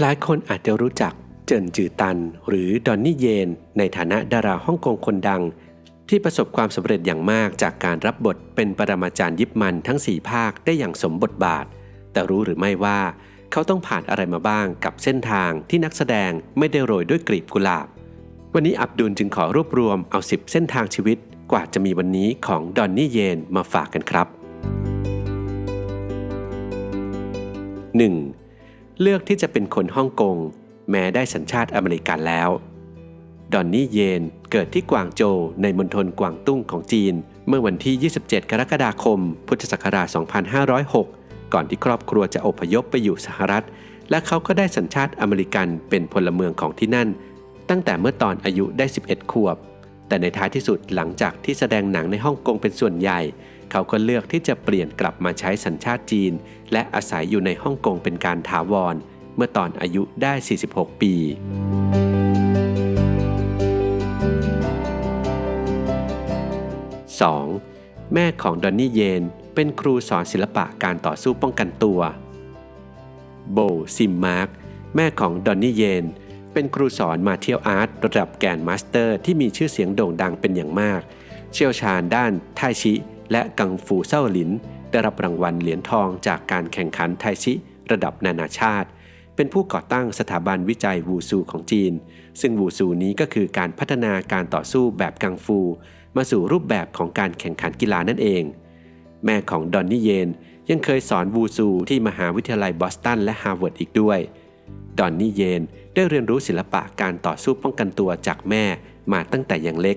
หลายคนอาจจะรู้จักเจินจือตัน หรือดอนนี่เยน ในฐานะดาราฮ่องกงคนดัง ที่ประสบความสำเร็จอย่างมากจากการรับบทเป็นปรมาจารย์ยิบมันทั้งสี่ภาคได้อย่างสมบทบาท แต่รู้หรือไม่ว่า เขาต้องผ่านอะไรมาบ้างกับเส้นทางที่นักแสดงไม่ได้โรยด้วยกลีบกุหลาบ วันนี้อับดุลจึงขอรวบรวมเอา 10 เส้นทางชีวิตกว่าจะมีวันนี้ของดอนนี่เยนมาฝากกันครับ 1. เลือกที่จะเป็นคนฮ่องกง แม้ได้สัญชาติอเมริกันแล้ว ดอนนี่เยนเกิดที่กวางโจวในมณฑลกวางตุ้งของจีน เมื่อวันที่ 27 กรกฎาคม พุทธศักราช 2506 ก่อนที่ครอบครัวจะอพยพไปอยู่สหรัฐ และเขาก็ได้สัญชาติอเมริกันเป็นพลเมืองของที่นั่น ตั้งแต่เมื่อตอนอายุได้ 11 ขวบ แต่ในท้ายที่สุดหลังจากที่แสดงหนังในฮ่องกงเป็นส่วนใหญ่ เขาก็เลือกที่จะเปลี่ยนกลับมาใช้สัญชาติจีน และอาศัยอยู่ในฮ่องกงเป็นการถาวร เมื่อตอนอายุได้ 46 ปี 2. แม่ของดอนนี่เยน เป็นครูสอนศิลปะการต่อสู้ป้องกันตัว โบซิมมาร์กแม่ของดอนนี่เยน เป็นครูสอนมาเที่ยวอาร์ตระดับแกนมาสเตอร์ที่มีชื่อเสียงโด่งดังเป็นอย่างมาก เชี่ยวชาญด้านไทชิ และกังฟูเซาหลิน ได้รับรางวัลเหรียญทองจากการแข่งขันไทชิ ระดับนานาชาติ เป็นผู้ก่อตั้งสถาบันวิจัยวูซูของจีน ซึ่งวูซูนี้ก็คือการพัฒนาการต่อสู้แบบกังฟู มาสู่รูปแบบของการแข่งขันกีฬานั่นเอง แม่ของดอนนี่เยนยังเคยสอนวูซูที่มหาวิทยาลัยบอสตันและฮาร์วาร์ดอีกด้วย ดอนนี่เยนได้เรียนรู้ศิลปะการต่อสู้ป้องกันตัวจากแม่มาตั้งแต่ยังเล็ก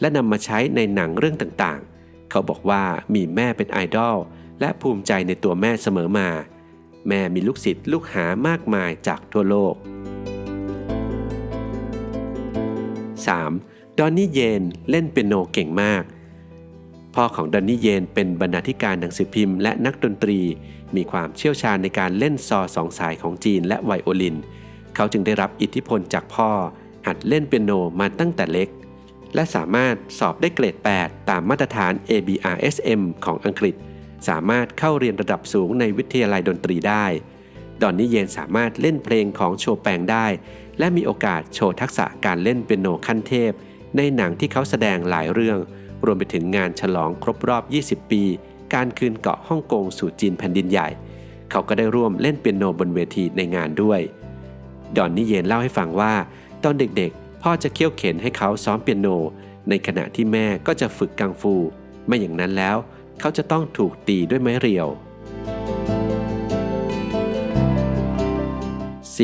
และนำมาใช้ในหนังเรื่องต่างๆ เขาบอกว่ามีแม่เป็นไอดอลและภูมิใจในตัวแม่เสมอมา แม่มีลูกศิษย์ลูกหามากมายจากทั่วโลก 3. ดอนนี่เยนเล่นเปียโนเก่งมาก พ่อของดอนนี่เยนเป็นบรรณาธิการหนังสือพิมพ์และนักดนตรี มีความเชี่ยวชาญในการเล่นซอสองสายของจีนและไวโอลิน เขาจึงได้รับอิทธิพลจากพ่อ หัดเล่นเปียโนมาตั้งแต่เล็ก และสามารถสอบได้เกรด 8 ตามมาตรฐาน ABRSM ของอังกฤษ สามารถเข้าเรียนระดับสูงในวิทยาลัยดนตรีได้ ดอนนี่เยนสามารถเล่นเพลงของโชแปงได้ และมีโอกาสโชว์ทักษะการเล่นเปียโนขั้นเทพ ในหนังที่เขาแสดงหลายเรื่อง รวมไปถึงงานฉลองครบรอบ 20 ปี การคืนเกาะฮ่องกงสู่จีนแผ่นดินใหญ่ เขาก็ได้ร่วมเล่นเปียโนบนเวทีในงานด้วย ดอนนี่เยนเล่าให้ฟังว่า ตอนเด็กๆ พ่อจะเคี่ยวเข็นให้เขาซ้อมเปียโน ในขณะที่แม่ก็จะฝึกกังฟู ไม่อย่างนั้นแล้ว เขาจะต้องถูกตีด้วยไม้เรียว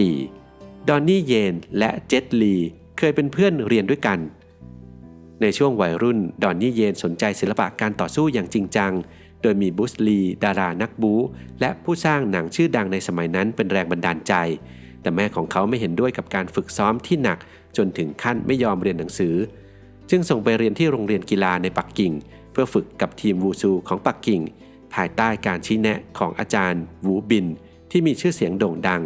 4. ดอนนี่เยนและเจตลีเคยเป็นเพื่อนเรียนด้วยกัน ในช่วงวัยรุ่น ดอนนี่เยนสนใจศิลปะการต่อสู้อย่างจริงจัง โดยมีบุสลี ดารานักบู และผู้สร้างหนังชื่อดังในสมัยนั้นเป็นแรงบันดาลใจ แต่แม่ของเขาไม่เห็นด้วยกับการฝึกซ้อมที่หนักจนถึงขั้นไม่ยอมเรียนหนังสือ จึงส่งไปเรียนที่โรงเรียนกีฬาในปักกิ่ง เพื่อฝึกกับทีมวูซูของปักกิ่ง ภายใต้การชี้แนะของอาจารย์ วูบิน ที่มีชื่อเสียงโด่งดัง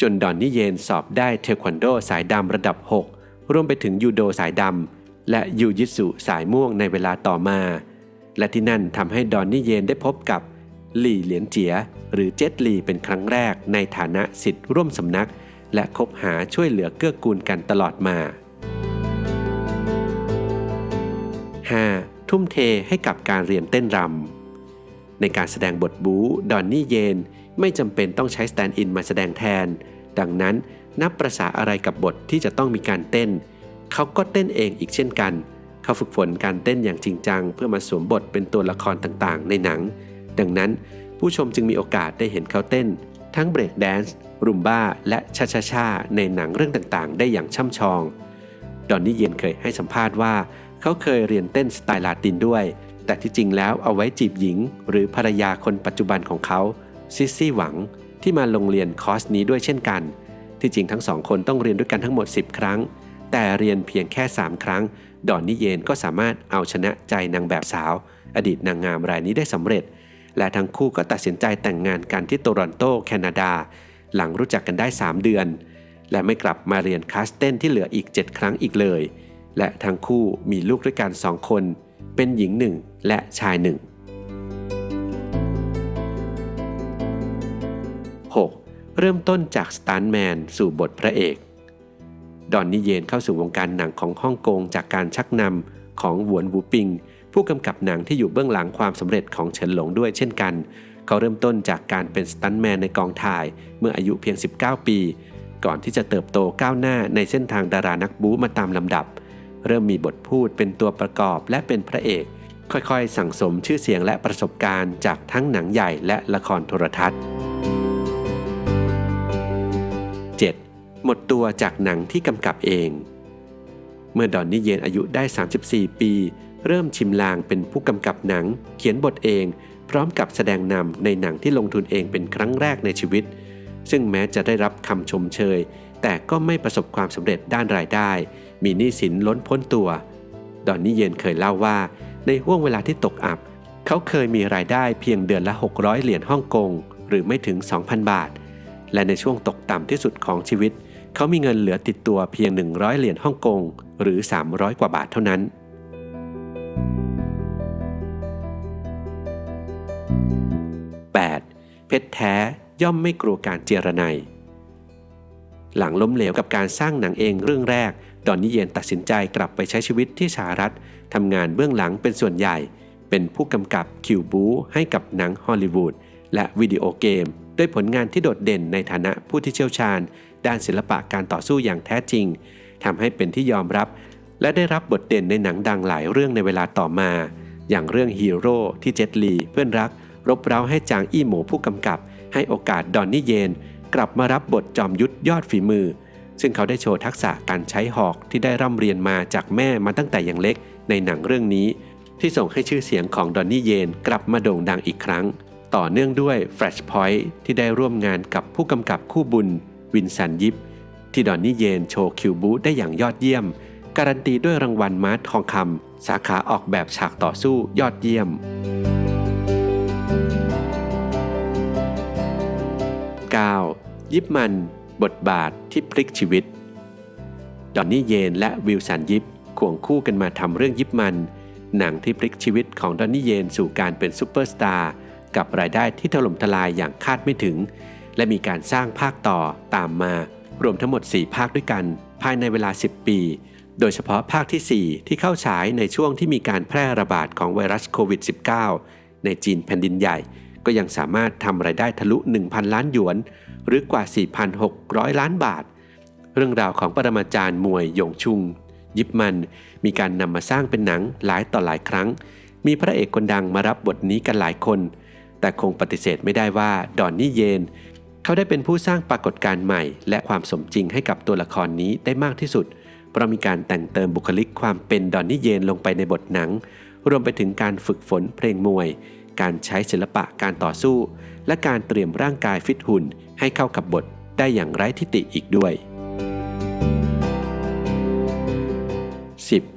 จนดอนนี่เยนสอบได้เทควันโดสายดำระดับ 6 รวมไปถึงยูโดสายดำและยูยิสุสายม่วงในเวลาต่อมา และที่นั่นทำให้ดอนนี่เยนได้พบกับ หลี่เหลียนเจีย หรือเจ็ตหลี่เป็นครั้งแรกในฐานะสิทธิ์ร่วมสำนัก และคบหาช่วยเหลือเกื้อกูลกันตลอดมา 5. ทุ่มเทให้กับการเรียนเต้นรำในการแสดงบทบู๊ดอนนี่เยน ไม่จำเป็นต้องใช้สแตนด์อินมาแสดงแทน ดังนั้นนับประษาอะไรกับบทที่จะต้องมีการเต้น เขาก็เต้นเองอีกเช่นกัน เขาฝึกฝนการเต้นอย่างจริงจัง เพื่อมาสวมบทเป็นตัวละครต่างๆ ในหนัง ดังนั้น ผู้ชมจึงมีโอกาสได้เห็นเขาเต้น ทั้งเบรกแดนซ์รุมบ้า และชาชาชาในหนังเรื่องต่างๆ ได้อย่างช่ำชอง ดอนนี่เยนเคยให้สัมภาษณ์ว่า เขาเคยเรียนเต้นสไตล์ลาตินด้วย แต่ที่จริงแล้วเอาไว้จีบหญิง หรือภรรยาคนปัจจุบันของเขาซิสซี่หวังที่มาลงเรียนคอร์สนี้ด้วยเช่นกัน ที่จริงทั้งสองคนต้องเรียนด้วยกันทั้งหมด 10 ครั้ง แต่เรียนเพียงแค่ 3 ครั้ง ดอนนี่เยนก็สามารถเอาชนะใจนางแบบสาว อดีตนางงามรายนี้ได้สำเร็จ และทั้งคู่ก็ตัดสินใจแต่งงานกันที่โตรอนโตแคนาดา หลังรู้จักกันได้ 3 เดือน และไม่กลับมาเรียนคลาสเต้นที่เหลืออีก 7 ครั้งอีกเลย และทั้งคู่มีลูกด้วยกันสองคน เป็นหญิงหนึ่งและชายหนึ่ง 6. เริ่มต้นจากสตันแมนสู่บทพระเอก ดอนนี่เยนเข้าสู่วงการหนังของฮ่องกงจากการชักนำของหวนหูปิง ผู้กำกับหนังที่อยู่เบื้องหลังความสำเร็จของเฉินหลงด้วยเช่นกัน เขาเริ่มต้นจากการเป็นสตันแมนในกองถ่าย เมื่ออายุเพียง 19 ปี ก่อนที่จะเติบโตก้าวหน้าในเส้นทางดารานักบู๊มาตามลำดับ เริ่มมีบทพูดเป็นตัวประกอบและเป็นพระเอก ค่อยๆ สั่งสมชื่อเสียงและประสบการณ์จากทั้งหนังใหญ่และละครโทรทัศน์ 7. หมดตัวจากหนังที่กำกับเอง เมื่อดอนนี่เยนอายุได้ 34 ปี เริ่มชิมลางเป็นผู้กำกับหนัง เขียนบทเอง พร้อมกับแสดงนำในหนังที่ลงทุนเองเป็นครั้งแรกในชีวิต ซึ่งแม้จะได้รับคำชมเชย แต่ก็ไม่ประสบความสำเร็จด้านรายได้ มีหนี้สินล้นพ้นตัว ดอนนี่เยนเคยเล่าว่า ในห่วงเวลาที่ตกอับ เขาเคยมีรายได้เพียงเดือนละ 600 เหรียญฮ่องกงหรือไม่ถึง 2,000 บาท และในช่วงตกต่ำที่สุดของชีวิต เขามีเงินเหลือติดตัวเพียง 100 เหรียญฮ่องกงหรือ 300 กว่าบาทเท่านั้น 8. เพชรแท้ย่อมไม่กลัวการเจรไนยหลังล้มเหลวกับการสร้างหนังเองเรื่องแรก ดอนนี่เยนตัดสินใจกลับไปใช้ชีวิตที่สหรัฐทำงานเบื้องหลังเป็นส่วนใหญ่ เป็นผู้กำกับคิวบูให้กับหนังฮอลลีวูดและวิดีโอเกม ด้วยผลงานที่โดดเด่นในฐานะผู้ที่เชี่ยวชาญ ด้านศิลปะการต่อสู้อย่างแท้จริงทำให้เป็นที่ยอมรับ และได้รับบทเด่นในหนังดังหลายเรื่องในเวลาต่อมา อย่างเรื่องฮีโร่ที่เจ็ตลีเพื่อนรัก รบเร้าให้จางอี้หมูผู้กำกับ ให้โอกาสดอนนี่เยน กลับมารับบทจอมยุทธยอดฝีมือ ซึ่งเขาได้โชว์ทักษะการใช้หอกที่ได้ร่ำเรียนมาจากแม่มาตั้งแต่ยังเล็กในหนังเรื่องนี้ ที่ส่งให้ชื่อเสียงของดอนนี่เยนกลับมาโด่งดังอีกครั้ง ต่อเนื่องด้วย Flashpoint ที่ได้ร่วมงานกับผู้กำกับคู่บุญ วินสันยิปที่ดอนนี่เยนโชว์คิวบูได้อย่างยอดเยี่ยม การันตีด้วยรางวัลมาร์ทองคำสาขาออกแบบฉากต่อสู้ยอดเยี่ยม 9. ยิปมัน บทบาทที่พลิกชีวิต ดอนนี่เยนและวิลสันยิปควงคู่กันมาทำเรื่องยิปมัน หนังที่พลิกชีวิตของดอนนี่เยนสู่การเป็นซูเปอร์สตาร์กับรายได้ที่ถล่มทลายอย่างคาดไม่ถึง และมีการสร้างภาคต่อตามมา รวมทั้งหมด 4 ภาคด้วยกัน ภายในเวลา 10 ปี โดยเฉพาะภาคที่ 4 ที่เข้าฉายในช่วงที่มีการแพร่ระบาดของไวรัสโควิด -19 ในจีนแผ่นดินใหญ่ ก็ยังสามารถทำรายได้ทะลุ 1,000 ล้านหยวน หรือกว่า 4,600 ล้านบาท เรื่องราวของปรมาจารย์มวยหยงชุง ยิบมันมีการนำมาสร้างเป็นหนังหลายต่อหลายครั้ง มีพระเอกคนดังมารับบทนี้กันหลายคน แต่คงปฏิเสธไม่ได้ว่าดอนนี่เยน เขาได้เป็นผู้สร้างปรากฏการณ์ใหม่ และความสมจริงให้กับตัวละครนี้ได้มากที่สุดเพราะมีการแต่งเติมบุคลิกความเป็นดอนนี่เยนลงไปในบทหนัง รวมไปถึงการฝึกฝนเพลงมวย การใช้ศิลปะการต่อสู้ และการเตรียมร่างกายฟิตหุ่น ให้เข้ากับบทได้อย่างไร้ทิฏฐิอีกด้วย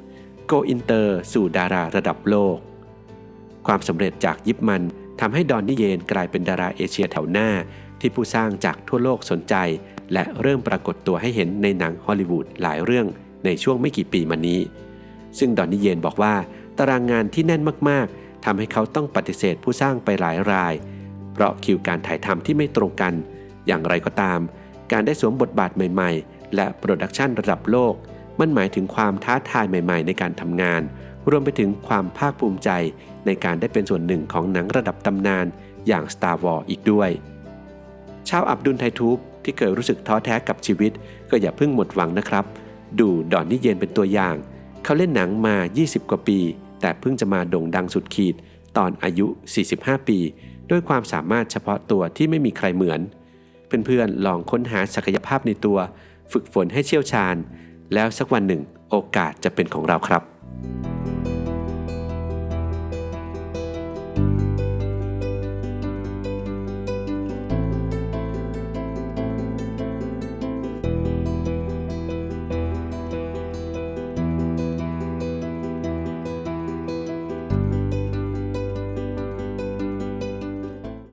10. Go Inter สู่ดาราระดับโลก ความสำเร็จจากยิปมันทำให้ดอนนี่เยนกลายเป็นดาราเอเชียแถวหน้า ที่ผู้สร้างจากทั่วโลกสนใจ และเริ่มปรากฏตัวให้เห็นในหนังฮอลลีวูดหลายเรื่อง ในช่วงไม่กี่ปีมานี้ ซึ่งดอนนี่เยนบอกว่า ตารางงานที่แน่นมากๆทำให้เขาต้องปฏิเสธผู้สร้างไปหลายราย เพราะคิวการถ่ายทำที่ไม่ตรงกัน อย่างไรก็ตาม การได้สวมบทบาทใหม่ ๆ และโปรดักชันระดับโลก มันหมายถึงความท้าทายใหม่ ๆ ในการทำงาน รวมไปถึงความภาคภูมิใจในการได้เป็นส่วนหนึ่งของหนังระดับตำนานอย่าง Star Wars อีกด้วย ชาวอับดุลไททูบที่เคยรู้สึกท้อแท้กับชีวิต ก็อย่าเพิ่งหมดหวังนะครับ ดูดอนนี่เยนเป็นตัวอย่าง เขาเล่นหนังมา 20 กว่าปี แต่เพิ่งจะมาโด่งดังสุดขีด ตอนอายุ 45 ปี ด้วยความสามารถเฉพาะตัวที่ไม่มีใครเหมือน เพื่อนๆลองค้นหาศักยภาพในตัว ฝึกฝนให้เชี่ยวชาญ แล้วสักวันหนึ่งโอกาสจะเป็นของเราครับ